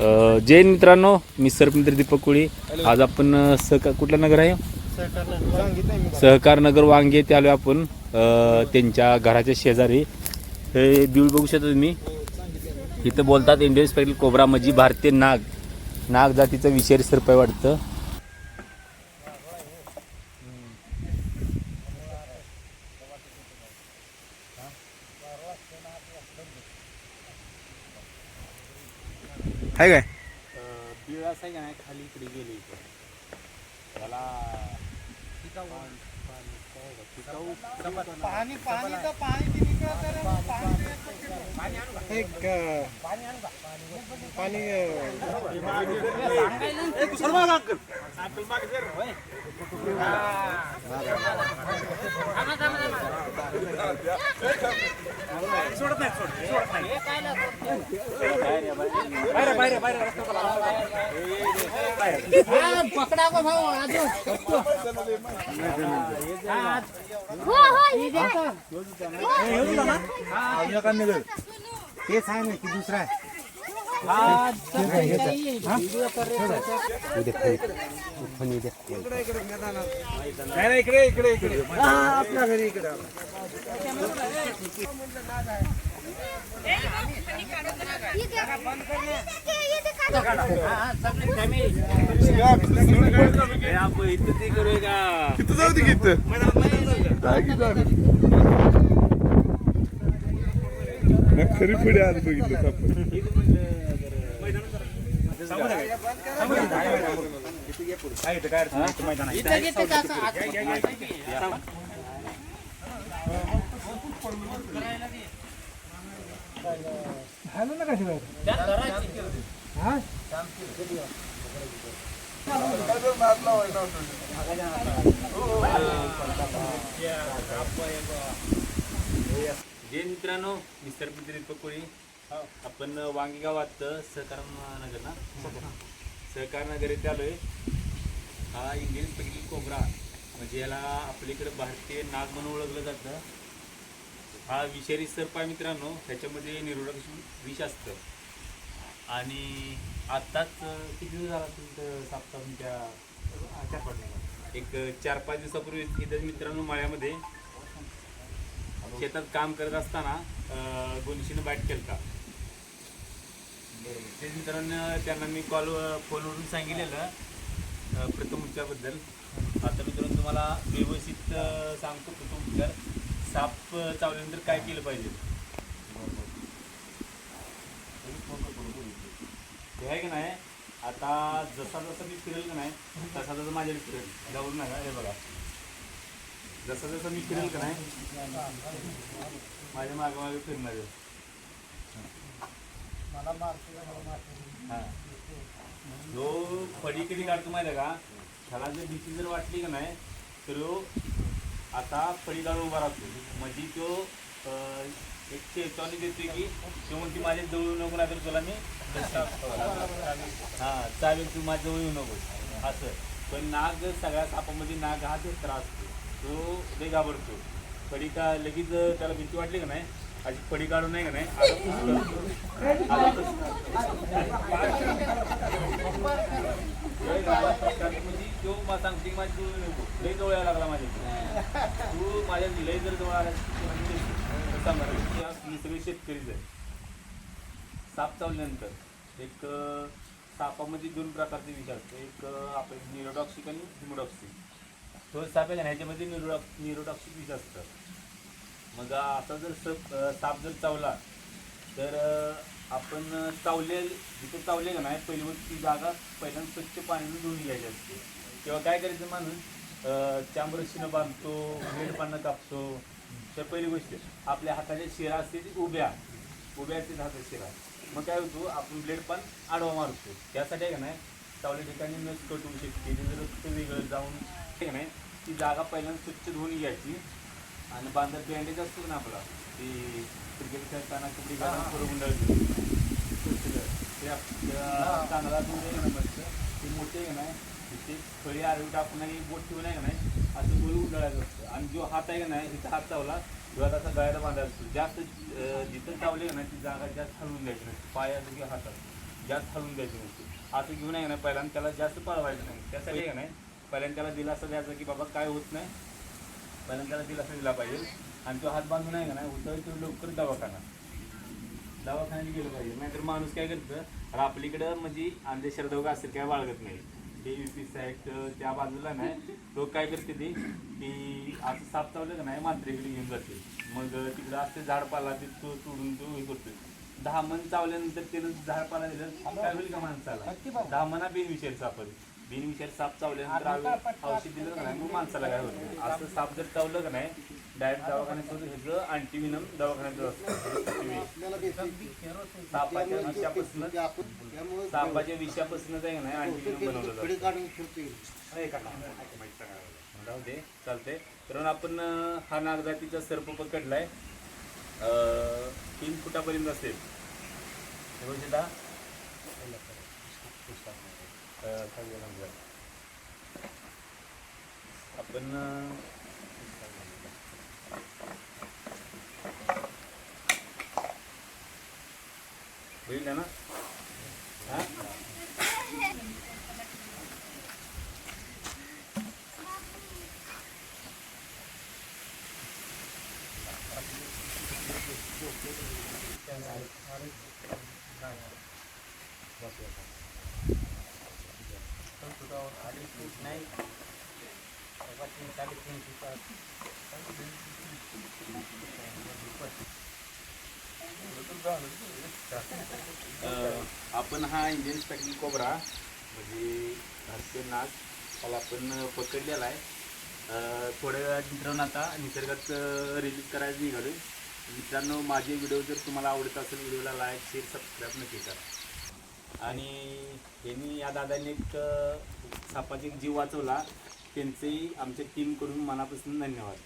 अ, जय मित्रांनो मी सरमित्र दीपक कुळी. आज आपण सहकार कुठलं नगर आहे? सहकार नगर वांगे ते आलो आपण. त्यांच्या घराच्या शेजारी. हे बिळ बघू शकता तुम्ही. इथं बोलतात इंडियन स्पेक्टल कोबरा म्हणजे भारतीय नाग. नाग जातीचं विषारी सर्प वाटतं. आहे काय? बीळ असं आहे का नाही खाली इकडे गेले त्याला पाणी पाणी तर पाणी ते निघत पाणी एक पाणी पकडा को भाऊ हो हो. ना की दुसरा आहे. इकडे इकडे इकडे आपल्या घरी इकडे किती जाऊ दे किती खरी पुढे आज बघितलं हॅलो ना कशी हा जय मित्रांनो मी सरपंच दीपक कोळी आपण वांगी गावात सहकार नगर ना सहकार नगर येथे आलोय. हा इंडियन स्पेक्टल कोबरा म्हणजे याला आपल्याकडे भारतीय नाग म्हणून ओळखलं जातं. हा विषारी सर्प आहे मित्रांनो त्याच्यामध्ये निरोधक विष असतं. आणि आत्ताच किती दिवस झाला तुमचं साप्ताह तुमच्या चार पाच एक चार पाच दिवसापूर्वी इथं मित्रांनो माळ्यामध्ये शेतात काम करत असताना अं, गोनिशीनं बाईट केलता. ते मित्रांनो त्यांना मी कॉल फोनवरून सांगितलेलं प्रथम उपचारबद्दल आता मित्रांनो तुम्हाला व्यवस्थित सांगतो प्रथम उपचार साप चावल्यानंतर काय केलं पाहिजे? हे आहे की नाही? आता जसा जसा मी फिरेल का नाही तसा तसा माझ्या फिरेल. जाऊन नका हे बघा. जसं जसं मी फिरेल का नाही माझ्या मागे मागे फिरणार आहे. हा. जो फळी कधी काढतो माहिती आहे का? त्याला जर भीती जर वाटली का नाही तर आता फळी काढून उभा राहतो. म्हणजे तो एक चेतावणी देतोय की तो म्हणते माझ्या जवळ येऊ नको नाही तर तुला मी हा चालेल तू माझ्या जवळ येऊ नको. असं. पण नाग सगळ्या सापामध्ये नाग हा त्रास असतो. तो लय घाबरतो. फडी का लगेच त्याला भीती वाटली का नाही अशी पडी काढून नाही का नाही? म्हणजे तो मला सांगते की माझी लई नको. जवळ यायला लागला माझ्या तू माझ्या लय जर जवळ आला मी सगळे शेतकरीच आहे साप चावल्यानंतर एक सापामध्ये दोन प्रकारचे विष असतात एक आपले निरोडॉक्सिक आणि हिमोडॉक्सिक तो साप आहे ना ह्याच्यामध्ये निरोडॉक्स निरोडॉक्सिक विष असतं मग आता जर सप साप जर चावला तर आपण चावले जिथे चावले का नाही पहिली ती जागा पहिल्यांदा स्वच्छ पाण्याने धुवून घ्यायची असते. किंवा काय करायचं माणूस चांबरशीनं बांधतो ब्लेड पानं कापतो. तर पहिली गोष्ट आपल्या हाताच्या शिरा असते ती उभ्या उभ्या असते हाताच्या शिरा. मग काय होतो आपण ब्लेड पण आडवा मारतो. त्यासाठी आहे का नाही चावल्या ठिकाणी नस कट होऊ शकते. जर रक्त वेगळं जाऊन आहे ना नाही ती जागा पहिल्यांदा स्वच्छ धुवून घ्यायची. आणि बांधत बँडेज असतो ना आपला. ती क्रिकेट खेळताना कबड्डी खेळताना पुरं गुंडाळतो ते ना मस्त. ते मोठे आहे ना तिथे फळी आरवी टाकून नाही बोट ठेवून आहे का नाही? असं गोल उंडाळायचं असतं. आणि जो हात आहे का नाही तिथं हात चावला किंवा असा गळ्याला बांधायचा असतो. जास्त जिथं चावले का नाही ती जागा जास्त हलवून द्यायची नसते. पायाचं किंवा हातात जास्त हलवून द्यायची नसते. असं घेऊन आहे का नाही पहिल्यांदा त्याला जास्त पळवायचं नाही. त्यासाठी का नाही पहिल्यांदा त्याला दिलासा द्यायचा की बाबा काय होत नाही? पहिल्यांदा त्याला दिलासा दिला पाहिजे. आणि तो हात बांधून आहे का नाही उचल तो लवकर दवाखाना. दवाखान्यात गेलं पाहिजे. नाहीतर माणूस काय करतं आपलीकडं म्हणजे अंधश्रद्धा असेल काय बाळगत नाही. ते युपी साईड त्या बाजूला नाही लोक काय करते ते की असं साप चावलं का नाही मात्रेकडे घेऊन जाते मग तिकडं असते झाडपाला ते तो तोडून तो हे करतो दहा मन चावल्यानंतर त्यानं झाडपाला दिलं काय होईल का माणसाला? दहा मना साप आहे. बिनविषारी साप चावल्यानंतर आम्ही औषध दिलं का नाही मग माणसाला काय होत असं साप जर चावलं का नाही डायरेक्ट दवाखान्यात होतं ह्याचं अँटीविनम दवाखान्यात असतं. सापाच्या विषापासून सापाच्या विषापासूनच आहे का नाही अँटीविनम बनवलं जातं? राहू दे चालतंय. कारण आपण हा नागजातीचा सर्प पकडलाय तीन फुटापर्यंत असेल. हे बघ सीता. अं, खाली जाऊन जा. आपण अं, बघितलं हा आपण हा इंडियन स्पॅकिंग कोबरा म्हणजे भारतीय नाग त्याला आपण पकडलेला आहे थोड्या वेळात मित्रांनो आता निसर्गात रिलीज करायला निघालो मित्रांनो माझे व्हिडिओ जर तुम्हाला आवडत असेल व्हिडिओला लाईक शेअर सबस्क्राईब नक्की करा आणि यांनी या दादांनी एक अं, एक जीव वाचवला. त्यांचेही आमच्या टीमकडून मनापासून धन्यवाद.